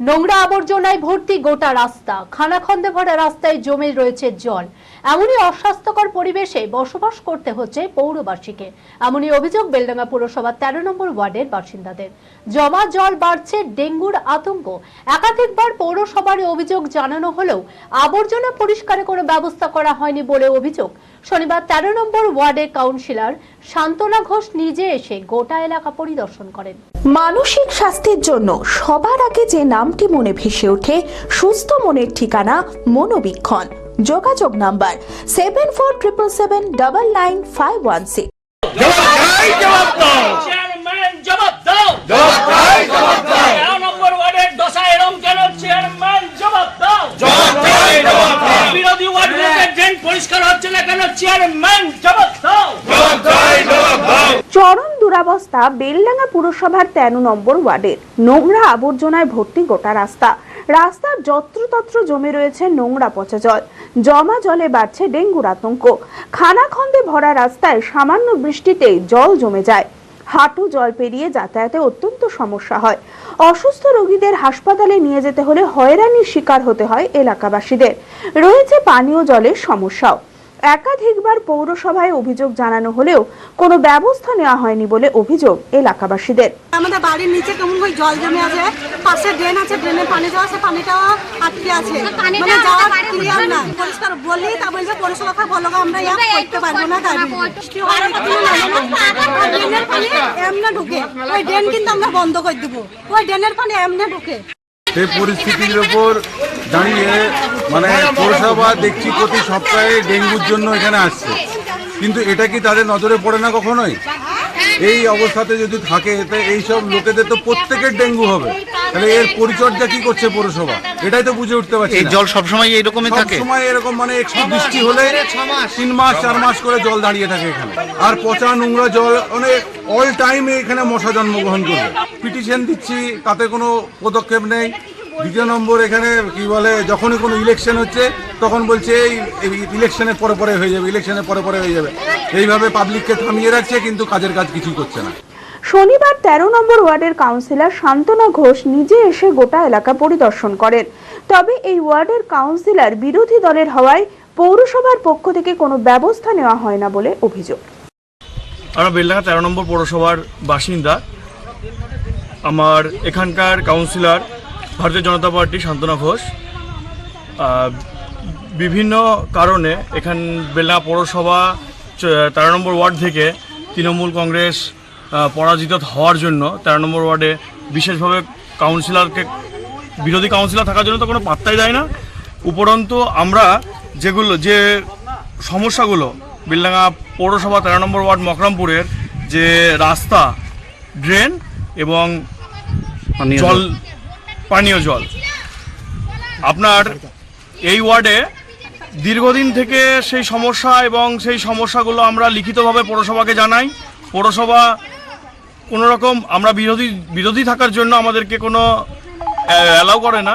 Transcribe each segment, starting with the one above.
নোংরা আবর্জনায় ভর্তি গোটা রাস্তা। খানাখন্দে ভরা রাস্তায় জমে রয়েছে জল। এমনই অস্বাস্থ্যকর পরিবেশে বসবাস করতে হচ্ছে পৌরবাসীকে। এমনই অভিযোগ বেলডাঙ্গা পুরসভা তেরো নম্বর ওয়ার্ডের বাসিন্দাদের। জমা জল বাড়ছে, ডেঙ্গুর আতঙ্ক। একাধিকবার পৌরসভার অভিযোগ জানানো হলেও আবর্জনা পরিষ্কারে কোনো ব্যবস্থা করা হয়নি বলে অভিযোগ। শনিবার তেরো নম্বর ওয়ার্ডের কাউন্সিলর শান্তনা ঘোষ নিজে এসে গোটা এলাকা পরিদর্শন করেন। মানসিক স্বাস্থ্যের জন্য সবার আগে যে নামটি মনে ভেসে ওঠে, সুস্থ মনের ঠিকানা মনোবীক্ষণ। যোগাযোগ number seven four triple seven double nine five one six chairman জবাব দাও। জবাব জবাব চাই তেরো নম্বর ওয়ার্ডের দশা এরম কেন চেয়ারম্যান জবাব দাও। জবাব চাই বিরোধী ওয়ার্ডগুলোতে ড্রেন পরিষ্কার হচ্ছে না কেন? চেয়ারম্যান জবাব দাও জবাব চাই জবাব দাও দুরাবস্থা বেলডাঙ্গা পুরসভার তেরো নম্বর ওয়ার্ডের। নোংরা আবর্জনায় ভর্তি গোটা রাস্তা। রাস্তার যত্রতত্র জমে রয়েছে নোংরা পচা জল। জমা জলে বাড়ছে ডেঙ্গুর আতঙ্ক। খানাখন্দে ভরা রাস্তায় সামান্য বৃষ্টিতে জল জমে যায়। হাঁটু জল পেরিয়ে যাতায়াতে অত্যন্ত সমস্যা হয়। অসুস্থ রোগীদের হাসপাতালে নিয়ে যেতে হলে হয়রানির শিকার হতে হয় এলাকাবাসীদের। রয়েছে পানীয় জলের সমস্যাও। একাধিকবার পৌরসভায় অভিযোগ জানানো হলেও কোনো ব্যবস্থা নেওয়া হয়নি বলে অভিযোগ এলাকাবাসীদের। আমাদের বাড়ির নিচে কেমন করে জল জমে আছে পাশে ড্রেন আছে ড্রেনে পানি যাওয়া আছে পানিটাও আটকে আছে। মানে যাওয়ার ক্লিয়ার না পরিষ্কার বললি তা বলবে পরিষেবা খারাপ ভালো আমরা ইয়া করতে পারব না না। ড্রেনের পানি এমনি ঢুকে। ওই ড্রেন কিন্তু আমরা বন্ধ করে দেবো। ওই ড্রেনের পানি এমনি ঢুকে। সেই পরিস্থিতির ওপর দাঁড়িয়ে মানে পৌরসভা দেখছি প্রতি সপ্তাহে ডেঙ্গুর জন্য এখানে আসছে। কিন্তু এটা কি তাদের নজরে পড়ে না কখনোই? এই অবস্থাতে যদি থাকে তো এইসব লোকেদের তো প্রত্যেকের ডেঙ্গু হবে। তাহলে এর পরিচর্যা কি করছে পৌরসভা? এটাই তো বুঝে উঠতে পারছি এই জল সবসময় এইরকমই সব থাকে? সময় এরকম মানে একটু বৃষ্টি হলে তিন মাস চার মাস করে জল দাঁড়িয়ে থাকে এখানে। আর পচা নোংরা জল মানে অল টাইম এখানে মশা জন্মগ্রহণ করবে। পিটিশন দিচ্ছি তাতে কোনো পদক্ষেপ নেই। দ্বিতীয় নম্বর এখানে কি বলে যখনই কোনো ইলেকশন হচ্ছে তখন বলছে এই ইলেকশনের পরে পরে হয়ে যাবে ইলেকশনের পরে পরে হয়ে যাবে। এইভাবে পাবলিককে থামিয়ে রাখছে কিন্তু কাজের কাজ কিছুই করছে না। শনিবার তেরো নম্বর ওয়ার্ডের কাউন্সিলর শান্তনা ঘোষ নিজে এসে গোটা এলাকা পরিদর্শন করেন। তবে এই ওয়ার্ডের কাউন্সিলর বিরোধী দলের হওয়ায় পৌরসভার পক্ষ থেকে কোনো ব্যবস্থা নেওয়া হয় না বলে অভিযোগ। আমরা বেলডাঙ্গা তেরো নম্বর পৌরসভার বাসিন্দা। আমার এখানকার কাউন্সিলর ভারতীয় জনতা পার্টি শান্তনা ঘোষ। বিভিন্ন কারণে এখান বেলডাঙ্গা পৌরসভা তেরো নম্বর ওয়ার্ড থেকে তৃণমূল কংগ্রেস পরাজিত হওয়ার জন্য তেরো নম্বর ওয়ার্ডে বিশেষভাবে কাউন্সিলরকে বিরোধী কাউন্সিলর থাকার জন্য তো কোনো পাত্তাই দেয় না। উপরন্তু আমরা যেগুলো যে সমস্যাগুলো বিলডাঙ্গা পৌরসভা তেরো নম্বর ওয়ার্ড মকরামপুরের যে রাস্তা ড্রেন এবং জল পানীয় জল। আপনার এই ওয়ার্ডে দীর্ঘদিন থেকে সেই সমস্যা এবং সেই সমস্যাগুলো আমরা লিখিতভাবে পৌরসভাকে জানাই। পৌরসভা কোনো রকম আমরা বিরোধী বিরোধী থাকার জন্য আমাদেরকে কোনো অ্যালাউ করে না।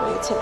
রয়েছে